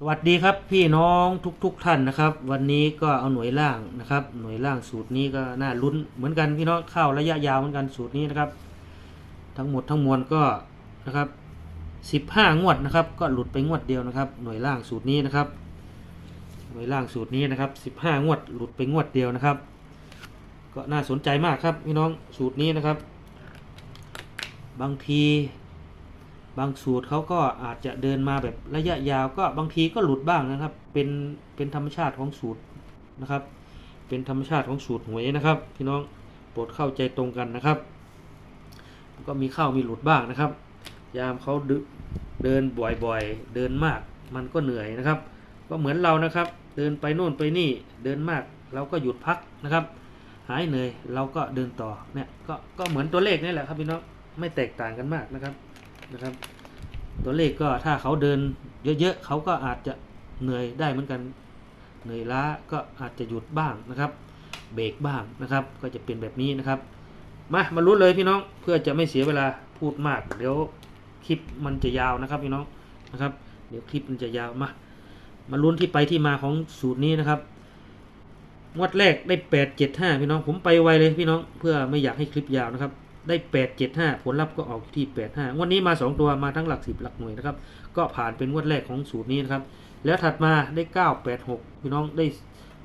สวัสดีครับพี่น้องทุกๆทท่านนะครับ วันนี้ก็เอาหน่วยล่างนะครับ หน่วยล่างสูตรนี้ก็น่าลุ้นเหมือนกันพี่น้องเข้าระยะยาวเหมือนกันสูตรนี้นะครับ ทั้งหมดทั้งมวลก็นะครับสิบห้างวดนะครับ ก็หลุดไปงวดเดียวนะครับ หน่วยล่างสูตรนี้นะครับ หน่วยล่างสูตรนี้นะครับสิบห้างวดหลุดไปงวดเดียวนะครับ ก็น่าสนใจมากครับพี่น้องสูตรนี้นะครับ บางที บางสูตรเขาก็อาจจะเดินมาแบบระยะยาวก็บางทีก็หลุดบ้างนะครับ เป็นเป็นธรรมชาติของสูตรนะครับ เป็นธรรมชาติของสูตรหวยนะครับ พี่น้องโปรดเข้าใจตรงกันนะครับ ก็มีเข้ามีหลุดบ้างนะครับ ยามเขาเดินบ่อยๆ เดินมากมันก็เหนื่อยนะครับ ก็เหมือนเรานะครับ เดินไปโน่นไปนี่เดินมากเราก็หยุดพักนะครับ หายเหนื่อยเราก็เดินต่อเนี่ยก็ก็เหมือนตัวเลขนี่แหละครับพี่น้องไม่แตกต่างกันมากนะครับ นะครับ ตัวเลขก็ถ้าเขาเดินเยอะๆเขาก็อาจจะเหนื่อยได้เหมือนกันเหนื่อยล้าก็อาจจะหยุดบ้างนะครับ เบรกบ้างนะครับ ก็จะเป็นแบบนี้นะครับ มามาลุ้นเลยพี่น้องเพื่อจะไม่เสียเวลาพูดมาก เดี๋ยวคลิปมันจะยาวนะครับพี่น้องนะครับ เดี๋ยวคลิปมันจะยาวมามาลุ้นที่ไปที่มาของสูตรนี้นะครับงวดแรกได้แปดเจ็ดห้าพี่น้องผมไปไวเลยพี่น้องเพื่อไม่อยากให้คลิปยาวนะครับ ได้แปดเจ็ดห้าผลลัพธ์ก็ออกที่แปดห้างวดนี้มาสองตัวมาทั้งหลักสิบหลักหน่วยนะครับ ก็ผ่านเป็นงวดแรกของสูตรนี้นะครับ แล้วถัดมาได้เก้าแปดหกพี่น้องได้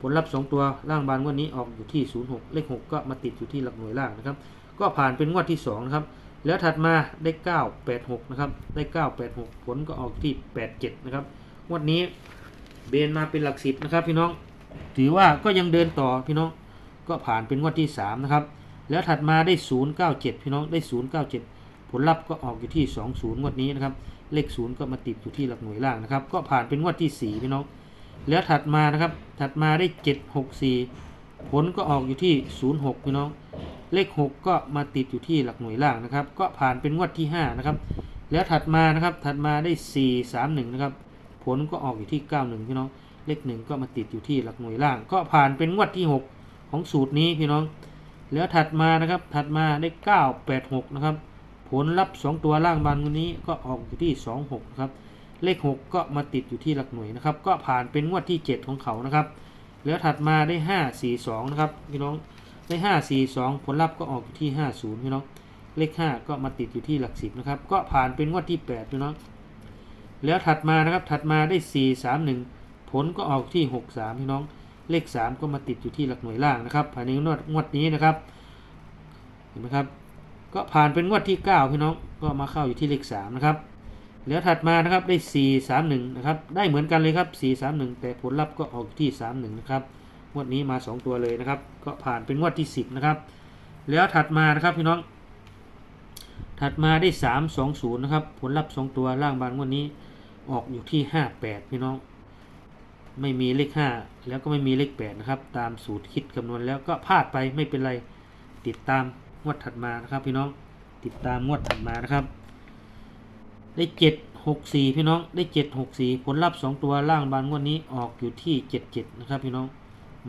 ผลลัพธ์สองตัวล่างบานงวดนี้ออกอยู่ที่ศูนย์หกเลขหกก็มาติดอยู่ที่หลักหน่วยล่างนะครับ ก็ผ่านเป็นงวดที่สองนะครับ แล้วถัดมาได้เก้าแปดหกนะครับ ได้เก้าแปดหกผลก็ออกที่แปดเจ็ดนะครับ งวดนี้เบนมาเป็นหลักสิบนะครับ พี่น้อง ถือว่าก็ยังเดินต่อพี่น้อง ก็ผ่านเป็นงวดที่สามนะครับ แล้วถัดมาได้ 097 พี่น้องได้ 097 ผลลัพธ์ก็ออกอยู่ที่ 20 งวดนี้นะครับ เลข 0 ก็มาติดอยู่ที่หลักหน่วยล่างนะครับ ก็ผ่านเป็นงวดที่ 4 พี่น้อง แล้วถัดมานะครับ ถัดมาได้ 764 ผลก็ออกอยู่ที่ 06 พี่น้อง เลข 6 ก็มาติดอยู่ที่หลักหน่วยล่างนะครับ ก็ผ่านเป็นงวดที่ 5 นะครับ แล้วถัดมานะครับ ถัดมาได้ 431 นะครับ ผลก็ออกอยู่ที่ 91 พี่น้อง เลข 1 ก็มาติดอยู่ที่หลักหน่วยล่าง ก็ผ่านเป็นงวดที่ 6 ของสูตรนี้พี่น้อง แล้วถัดมานะครับ ถัดมาได้ 986 นะครับ ผลลัพธ์ 2 ตัวล่างบานวันนี้ก็ออกอยู่ที่ 26นะครับ เลข 6 ก็มาติดอยู่ที่หลักหน่วยนะครับ ก็ผ่านเป็นงวดที่ 7 ของเขานะครับ แล้วถัดมาได้ 542 นะครับพี่น้อง ได้ 542 ผลลัพธ์ก็ออกอยู่ที่ 50 พี่น้อง เลข 5 ก็มาติดอยู่ที่หลัก 10 นะครับ ก็ผ่านเป็นงวดที่ 8 พี่น้อง แล้วถัดมานะครับ ถัดมาได้ 431 ผลก็ออกที่ 63 พี่น้อง เลข 3 ก็มาติดอยู่ที่หลักหน่วยล่างนะครับภายในงวดงวดนี้นะครับเห็นไหมครับ ก็ผ่านเป็นงวดที่ 9 พี่น้องก็มาเข้าอยู่ที่เลข 3 นะครับแล้วถัดมานะครับได้ 4 3 1 นะครับ ได้เหมือนกันเลยครับ 4 3 1 แต่ผลลัพธ์ก็ออกที่ 3 1 นะครับ งวดนี้มา 2 ตัวเลยนะครับ ก็ผ่านเป็นงวดที่ 10 นะครับ แล้วถัดมานะครับพี่น้อง ถัดมาได้ 3 2 0 นะครับ ผลลัพธ์ 2 ตัวล่างบานงวดนี้ออกอยู่ที่ 58 พี่น้อง ไม่มีเลข 5 แล้วก็ไม่มีเลข8นะครับ ตามสูตรคิดคำนวณแล้วก็พลาดไปไม่เป็นไร ติดตามงวดถัดมานะครับ พี่น้อง ติดตามงวดถัดมานะครับ ได้ 7 6 4 พี่น้อง ได้ 7 6 4 ผลลัพธ์ 2 ตัวล่างบานงวดนี้ออกอยู่ที่ 7 7 นะครับ พี่น้อง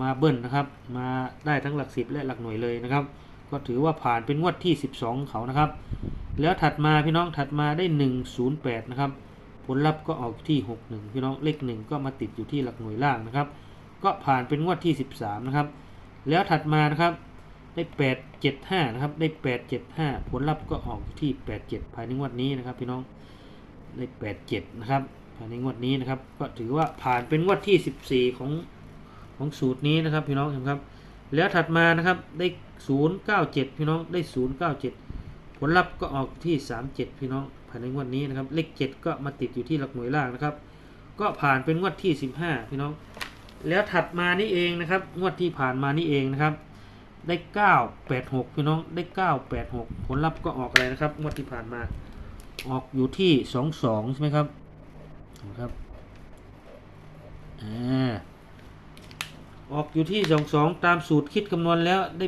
มาเบิ้ลนะครับ มาได้ทั้งหลัก 10 และหลักหน่วยเลยนะครับ ก็ถือว่าผ่านเป็นงวดที่ 12ของเขานะครับ แล้วถัดมาพี่น้องถัดมาได้ 108 นะครับ ผลลัพธ์ก็ออกที่ 61 พี่น้องเลข 1 ก็มาติดอยู่ที่หลักหน่วยล่างนะครับ ก็ผ่านเป็นงวดที่ 13 นะครับ แล้วถัดมานะครับได้ 875 นะครับ ได้ 875 ผลลัพธ์ก็ออกที่ 87 ภายในงวดนี้นะครับ พี่น้องได้ 87 นะครับ ภายในงวดนี้นะครับ ก็ถือว่าผ่านเป็นงวดที่ 14 ของของสูตรนี้นะครับ พี่น้องเห็นครับ แล้วถัดมานะครับได้ 097 พี่น้องได้ 097 ลลัพธ์ก็ออกที่ 37 พี่น้องภายในงวดนี้นะครับ เลข 7 ก็มาติดอยู่ที่หลักหน่วยล่างนะครับ ก็ผ่านเป็นงวดที่ 15 พี่น้อง แล้วถัดมานี่เองนะครับ งวดที่ผ่านมานี่เองนะครับ ได้ 986 พี่น้อง ได้ 986 ผลลัพธ์ก็ออกอะไรนะครับ งวดที่ผ่านมา ออกอยู่ที่ 22 ใช่ไหมครับนะครับอออกอยู่ที่ 22 ตามสูตรคิดคำนวณแล้วได้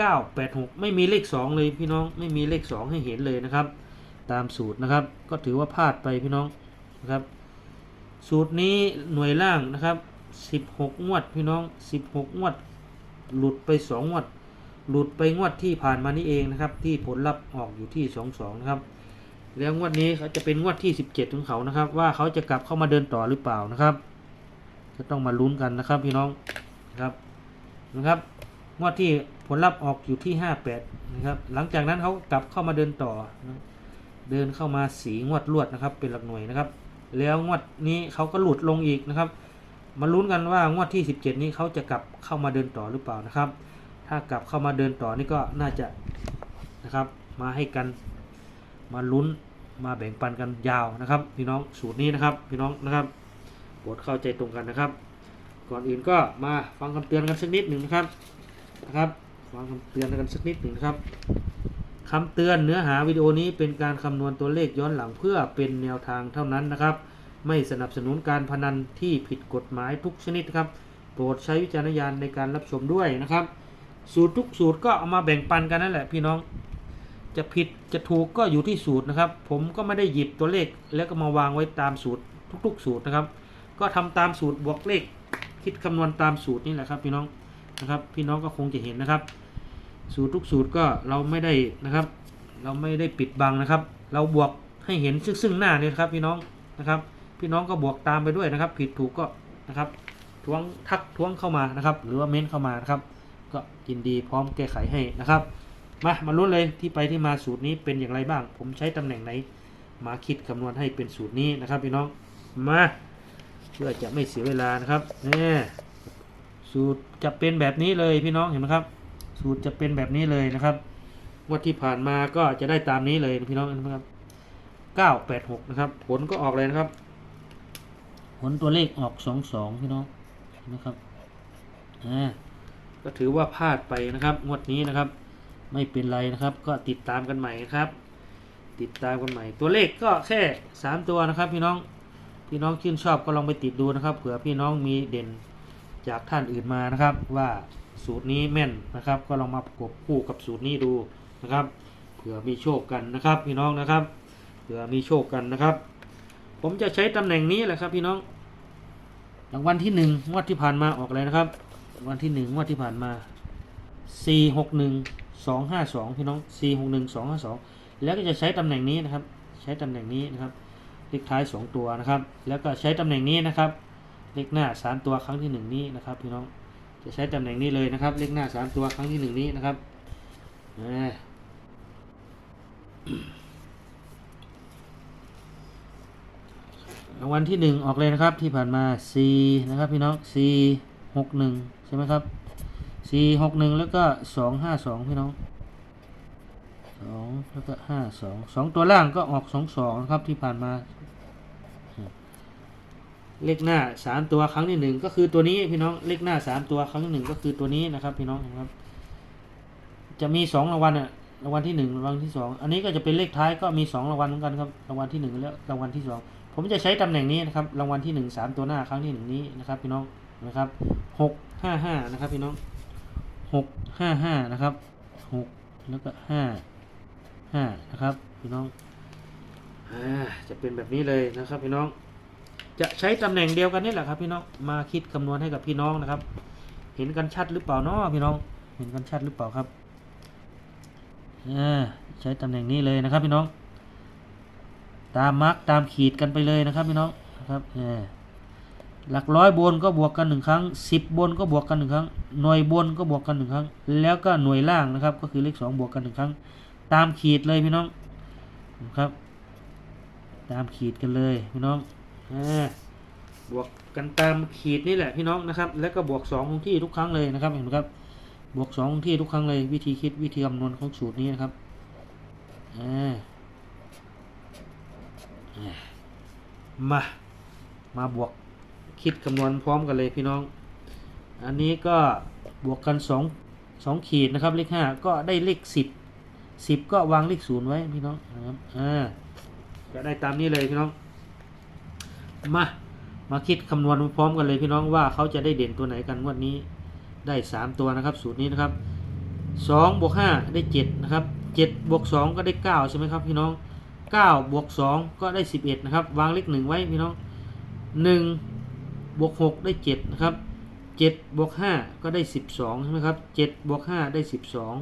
986 ไม่มีเลข 2 เลยพี่น้องไม่มีเลข 2 ให้เห็นเลยนะครับ ตามสูตรนะครับ ก็ถือว่าพลาดไปพี่น้องนะครับ สูตรนี้หน่วยล่างนะครับ 16 งวดพี่น้อง 16 งวด หลุดไป 2 งวด หลุดไปงวดที่ผ่านมานี่เองนะครับ ที่ผลลัพธ์ออกอยู่ที่ 22 นะครับ แล้วงวดนี้เขาจะเป็นงวดที่ 17 ของเขานะครับ ว่าเขาจะกลับเข้ามาเดินต่อหรือเปล่านะครับ ก็ต้องมาลุ้นกันนะครับพี่น้องนะครับนะครับ งวดที่ผลลัพธ์ออกอยู่ที่ 58 นะครับ หลังจากนั้นเขากลับเข้ามาเดินต่อนะเดินเข้ามาสีงวดลวดนะครับ เป็นหลักหน่วยนะครับ แล้วงวดนี้เขาก็หลุดลงอีกนะครับ มาลุ้นกันว่างวดที่ 17 นี้เขาจะกลับเข้ามาเดินต่อหรือเปล่านะครับ ถ้ากลับเข้ามาเดินต่อนี่ก็น่าจะนะครับ มาให้กัน มาลุ้น มาแบ่งปันกันยาวนะครับ พี่น้องสูตรนี้นะครับ พี่น้องนะครับโปรดเข้าใจตรงกันนะครับ ก่อนอื่นก็มาฟังคำเตือนกันสักนิดหนึ่งนะครับ นะครับฟังคำเตือนกันสักนิดหนึ่งนะครับคำเตือนเนื้อหาวิดีโอนี้เป็นการคำนวณตัวเลขย้อนหลังเพื่อเป็นแนวทางเท่านั้นนะครับ ไม่สนับสนุนการพนันที่ผิดกฎหมายทุกชนิดครับ โปรดใช้วิจารณญาณในการรับชมด้วยนะครับ สูตรทุกสูตรก็เอามาแบ่งปันกันนั่นแหละพี่น้องจะผิดจะถูกก็อยู่ที่สูตรนะครับ ผมก็ไม่ได้หยิบตัวเลขแล้วก็มาวางไว้ตามสูตรทุก ๆ สูตรนะครับ ก็ทำตามสูตรบวกเลข คิดคำนวณตามสูตรนี่แหละครับพี่น้อง นะครับ พี่น้องก็คงจะเห็นนะครับ สูตรทุกสูตรก็เราไม่ได้นะครับ เราไม่ได้ปิดบังนะครับ เราบวกให้เห็นซึ่งซึ่งหน้าเนี่ยนะครับ พี่น้องนะครับ พี่น้องก็บวกตามไปด้วยนะครับ ผิดถูกก็นะครับท้วงทักท้วงเข้ามานะครับ หรือว่าเม้นเข้ามานะครับ ก็ยินดีพร้อมแก้ไขให้นะครับ มามาลุ้นเลยที่ไปที่มาสูตรนี้เป็นอย่างไรบ้าง ผมใช้ตำแหน่งไหน มาคิดคำนวณให้เป็นสูตรนี้นะครับ พี่น้องมาเพื่อจะไม่เสียเวลานะครับนี่ สูตรจะเป็นแบบนี้เลยพี่น้องเห็นไหมครับ สูตรจะเป็นแบบนี้เลยนะครับงวดที่ผ่านมาก็จะได้ตามนี้เลยนะพี่น้องเห็นไหมครับเก้าแปดหกนะครับ ผลก็ออกเลยนะครับ ผลตัวเลขออกสองสองพี่น้องเห็นไหมครับอ่าก็ถือว่าพลาดไปนะครับ งวดนี้นะครับ ไม่เป็นไรนะครับ ก็ติดตามกันใหม่นะครับ ติดตามกันใหม่ ตัวเลขก็แค่สามตัวนะครับ พี่น้องพี่น้องชื่นชอบก็ลองไปติดดูนะครับ เผื่อพี่น้องมีเด่น จากท่านอื่นมานะครับ ว่าสูตรนี้แม่นนะครับ ก็ลองมาประกบคู่กับสูตรนี้ดูนะครับเผื่อมีโชคกันนะครับพี่น้องนะครับเผื่อมีโชคกันนะครับ ผมจะใช้ตำแหน่งนี้แหละครับพี่น้องรางวัลที่หนึ่งงวดที่ผ่านมาออกเลยนะครับรางวัลที่หนึ่งงวดที่ผ่านมาสี่หกหนึ่งสองห้าสองพี่น้องสี่หกหนึ่งสองห้าสองแล้วก็จะใช้ตำแหน่งนี้นะครับ ใช้ตำแหน่งนี้นะครับเลขท้ายสองตัวนะครับ แล้วก็ใช้ตำแหน่งนี้นะครับ เลขหน้าสามตัวครั้งที่หนึ่งนี้นะครับพี่น้องจะใช้ตำแหน่งนี้เลยนะครับ เลขหน้าสามตัวครั้งที่หนึ่งนี้นะครับรางวัลที่หนึ่งออกเลยนะครับที่ผ่านมา C นะครับพี่น้อง C หกหนึ่งใช่ไหมครับ C หกหนึ่งแล้วก็สองห้าสองพี่น้องสองแล้วก็ห้าสองสองตัวล่างก็ออกสองสองนะครับที่ผ่านมา เลขหน้าสามตัวครั้งที่หนึ่งก็คือตัวนี้พี่น้องเลขหน้าสามตัวครั้งที่หนึ่งก็คือตัวนี้นะครับ พี่น้องนะครับ จะมีสองรางวัลอะรางวัลที่หนึ่งรางวัลที่สองอันนี้ก็จะเป็นเลขท้ายก็มีสองรางวัลเหมือนกันครับรางวัลที่หนึ่งและรางวัลที่สองผมจะใช้ตำแหน่งนี้นะครับรางวัลที่หนึ่งสามตัวหน้าครั้งที่หนึ่งนี้นะครับพี่น้องนะครับหกห้าห้านะครับพี่น้องหกห้าห้านะครับหกแล้วก็ห้าห้านะครับพี่น้องอ่าจะเป็นแบบนี้เลยนะครับพี่น้อง จะใช้ตำแหน่งเดียวกันนี่แหละครับพี่น้องมาคิดคำนวณให้กับพี่น้องนะครับ เห็นกันชัดหรือเปล่าเนาะพี่น้อง เห็นกันชัดหรือเปล่าครับใช้ตำแหน่งนี้เลยนะครับพี่น้อง ตามมาร์กตามขีดกันไปเลยนะครับพี่น้องนะครับหลักร้อยบนก็บวกกันหนึ่งครั้งสิบบนก็บวกกันหนึ่งครั้งหน่วยบนก็บวกกันหนึ่งครั้ง แล้วก็หน่วยล่างนะครับ ก็คือเลขสองบวกกันหนึ่งครั้ง ตามขีดเลยพี่น้องนะครับ ตามขีดกันเลยพี่น้อง บวกกันตามขีดนี่แหละพี่น้องนะครับ แล้วก็บวกสองคงที่ทุกครั้งเลยนะครับเห็นไหมครับ บวกสองคงที่ทุกครั้งเลย วิธีคิดวิธีคำนวณของสูตรนี้นะครับมา มาบวกคิดคำนวณพร้อมกันเลยพี่น้อง อันนี้ก็บวกกันสองสองขีดนะครับเลขห้าก็ได้เลขสิบสิบก็วางเลขศูนย์ไว้พี่น้องนะครับอ่าก็ได้ตามนี้เลยพี่น้อง มา มาคิดคำนวณพร้อมกันเลยพี่น้องว่าเขาจะได้เด่นตัวไหนกันงวดนี้ได้ 3 ตัวนะครับ สูตรนี้นะครับ2บวก5ได้ 7 นะครับ7บวก2ก็ได้ 9 ใช่ไหมครับพี่น้อง9บวก2ก็ได้ 11 นะครับ วางเลข1ไว้พี่น้อง1บวก6ได้ 7 นะครับ7บวก5ก็ได้ 12 ใช่ไหมครับ7บวก5ได้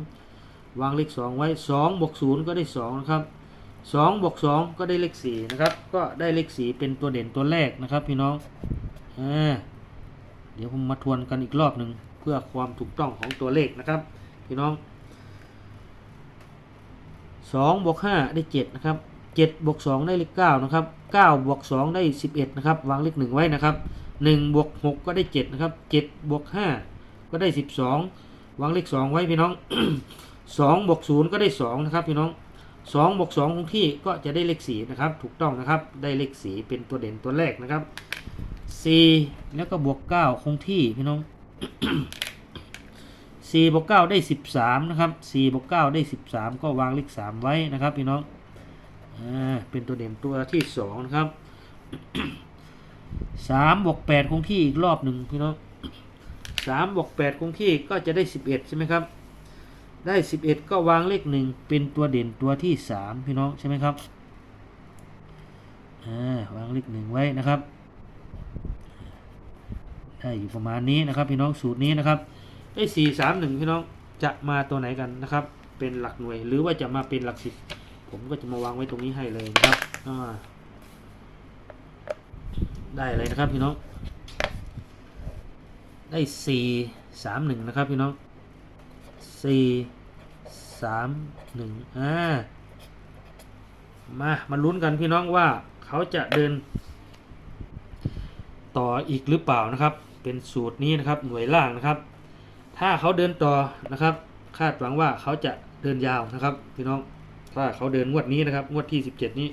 12 วางเลข 2 ไว้2บวก0ก็ได้ 2 นะครับ สองบวกสองก็ได้เลขสี่นะครับ ก็ได้เลขสี่เป็นตัวเด่นตัวแรกนะครับ พี่น้องอ่าเดี๋ยวผมมาทวนกันอีกรอบหนึ่งเพื่อความถูกต้องของตัวเลขนะครับ พี่น้องสองบวกห้าได้เจ็ดนะครับเจ็ดบวกสองได้เลขเก้านะครับเก้าบวกสองได้สิบเอ็ดนะครับวางเลขหนึ่งไว้นะครับหนึ่งบวกหกก็ได้เจ็ดนะครับเจ็ดบวกห้าก็ได้สิบสองวางเลขสองไว้พี่น้องสองบวกศูนย์ก็ได้สองนะครับพี่น้อง สองบวกสองคงที่ก็จะได้เลขสี่นะครับ ถูกต้องนะครับได้เลขสี่เป็นตัวเด่นตัวแรกนะครับสี่แล้วก็บวกเก้าคงที่พี่น้องสี่บวกเก้าได้สิบสามนะครับสี่บวกเก้าได้สิบสามก็วางเลขสามไว้นะครับพี่น้องอ่าเป็นตัวเด่นตัวที่สองนะครับสามบวกแปดคงที่อีกรอบหนึ่งพี่น้องสามบวกแปดคงที่ก็จะได้สิบเอ็ดใช่ไหมครับ ได้สิบเอ็ดก็วางเลขหนึ่งเป็นตัวเด่นตัวที่สามพี่น้องใช่ไหมครับาวางเลขหนึ่งไว้นะครับ ได้อยู่ประมาณนี้นะครับ พี่น้องสูตรนี้นะครับไอ้สี่สามหนึ่งพี่น้องจะมาตัวไหนกันนะครับ เป็นหลักหน่วยหรือว่าจะมาเป็นหลักสิบผมก็จะมาวางไว้ตรงนี้ให้เลยนะครับได้เลยนะครับพี่น้อง ได้สี่สามหนึ่งนะครับพี่น้องสี่ สามหนึ่งอ่ามามาลุ้นกันพี่น้องว่าเขาจะเดิน ต่ออีกหรือเปล่านะครับ เป็นสูตรนี้นะครับหน่วยล่างนะครับ ถ้าเขาเดินต่อนะครับ คาดหวังว่าเขาจะเดินยาวนะครับ พี่น้องถ้าเขาเดินงวดนี้นะครับงวดที่17นี้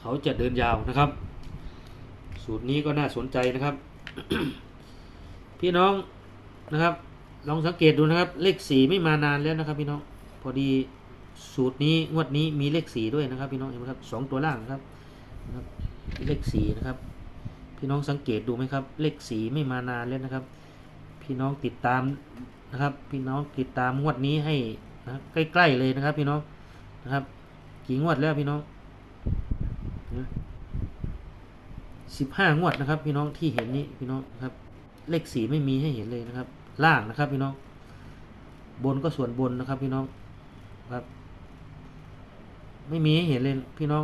เขาจะเดินยาวนะครับ สูตรนี้ก็น่าสนใจนะครับ พี่น้องนะครับ ลองสังเกตดูนะครับ เลขสีไม่มานานแล้วนะครับพี่น้องพอดีสูตรนี้งวดนี้มีเลขสีด้วยนะครับ พี่น้องเห็นไหมครับสองตัวล่างครับนะครับ เลขสีนะครับ พี่น้องสังเกตดูไหมครับ เลขสีไม่มานานแล้วนะครับ พี่น้องติดตามนะครับ พี่น้องติดตามงวดนี้ให้นะใกล้ๆเลยนะครับ พี่น้องนะครับ กี่งวดแล้วพี่น้องสิบห้างวดนะครับ พี่น้องที่เห็นนี้พี่น้องครับ เลขสีไม่มีให้เห็นเลยนะครับ ล่างนะครับพี่น้อง บนก็ส่วนบนนะครับพี่น้องครับ ไม่มีให้เห็นเลยพี่น้อง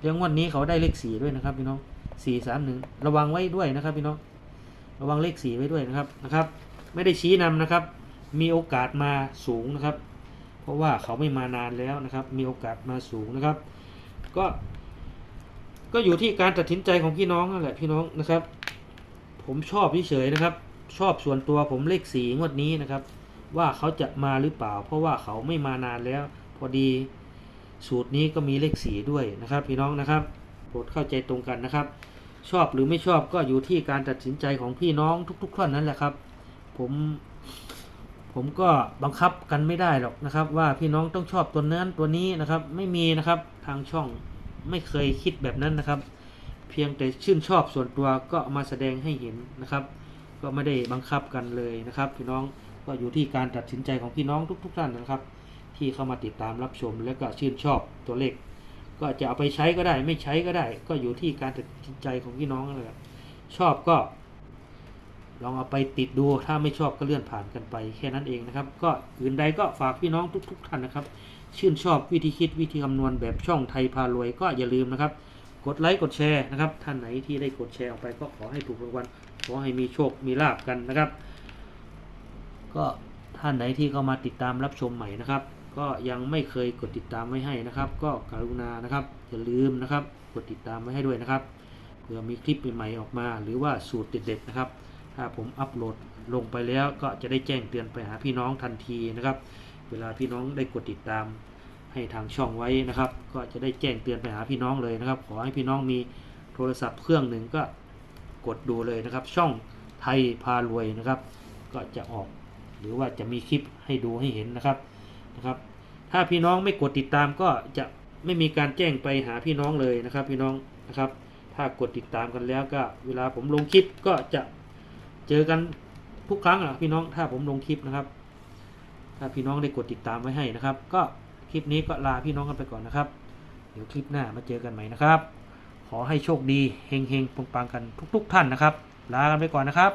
เดี๋ยวงวดนี้เขาได้เลขสีด้วยนะครับ พี่น้องสี่สามหนึ่งระวังไว้ด้วยนะครับ พี่น้อง ระวังเลขสีไว้ด้วยนะครับนะครับ ไม่ได้ชี้นำนะครับ มีโอกาสมาสูงนะครับ เพราะว่าเขาไม่มานานแล้วนะครับ มีโอกาสมาสูงนะครับ ก็ ก็อยู่ที่การตัดสินใจของพี่น้องนั่นแหละพี่น้องนะครับ ผมชอบเฉยๆนะครับ ชอบส่วนตัวผมเลขสีงวดนี้นะครับ ว่าเขาจะมาหรือเปล่า เพราะว่าเขาไม่มานานแล้ว พอดีสูตรนี้ก็มีเลขสีด้วยนะครับ พี่น้องนะครับโปรดเข้าใจตรงกันนะครับ ชอบหรือไม่ชอบก็อยู่ที่การตัดสินใจของพี่น้องทุกๆท่านนั่นแหละครับ ผมผมก็บังคับกันไม่ได้หรอกนะครับ ว่าพี่น้องต้องชอบตัวนั้นตัวนี้นะครับ ไม่มีนะครับทางช่องไม่เคยคิดแบบนั้นนะครับ เพียงแต่ชื่นชอบส่วนตัวก็มาแสดงให้เห็นนะครับ ก็ไม่ได้บังคับกันเลยนะครับ พี่น้องก็อยู่ที่การตัดสินใจของพี่น้องทุก ๆ ท่านนะครับ ที่เข้ามาติดตามรับชมและก็ชื่นชอบตัวเลข ก็จะเอาไปใช้ก็ได้ ไม่ใช้ก็ได้ ก็อยู่ที่การตัดสินใจของพี่น้องนั่นแหละชอบก็ ลองเอาไปติดดูถ้าไม่ชอบก็เลื่อนผ่านกันไปแค่นั้นเองนะครับ ก็อื่นใดก็ฝากพี่น้องทุก ๆ ท่านนะครับ ชื่นชอบวิธีคิดวิธีคำนวณแบบช่องไทยพารวยก็อย่าลืมนะครับ กดไลค์กดแชร์นะครับท่านไหนที่ได้กดแชร์ออกไปก็ขอให้ถูกรางวัล ขอให้มีโชคมีลาบกันนะครับ ก็ท่านไหนที่เข้ามาติดตามรับชมใหม่นะครับ ก็ยังไม่เคยกดติดตามไว้ให้นะครับ ก็กรุณานะครับอย่าลืมนะครับ กดติดตามไว้ให้ด้วยนะครับเผื่อมีคลิปใหม่ๆออกมา หรือว่าสูตรเด็ดๆนะครับ ถ้าผมอัปโหลดลงไปแล้วก็จะได้แจ้งเตือนไปหาพี่น้องทันทีนะครับ เวลาพี่น้องได้กดติดตามให้ทางช่องไว้นะครับ ก็จะได้แจ้งเตือนไปหาพี่น้องเลยนะครับ ขอให้พี่น้องมีโทรศัพท์เครื่องหนึ่งก็ กดดูเลยนะครับ ช่องไทยพารวยนะครับ ก็จะออกหรือว่าจะมีคลิปให้ดูให้เห็นนะครับนะครับ ถ้าพี่น้องไม่กดติดตามก็จะไม่มีการแจ้งไปหาพี่น้องเลยนะครับ พี่น้องนะครับ ถ้ากดติดตามกันแล้วก็เวลาผมลงคลิปก็จะเจอกันทุกครั้งอะพี่น้องถ้าผมลงคลิปนะครับ ถ้าพี่น้องได้กดติดตามไว้ให้นะครับ ก็คลิปนี้ก็ลาพี่น้องกันไปก่อนนะครับ เดี๋ยวคลิปหน้ามาเจอกันใหม่นะครับ ขอให้โชคดีเฮงๆปังๆกันทุก ๆ ท่านนะครับ ลากันไปก่อนนะครับ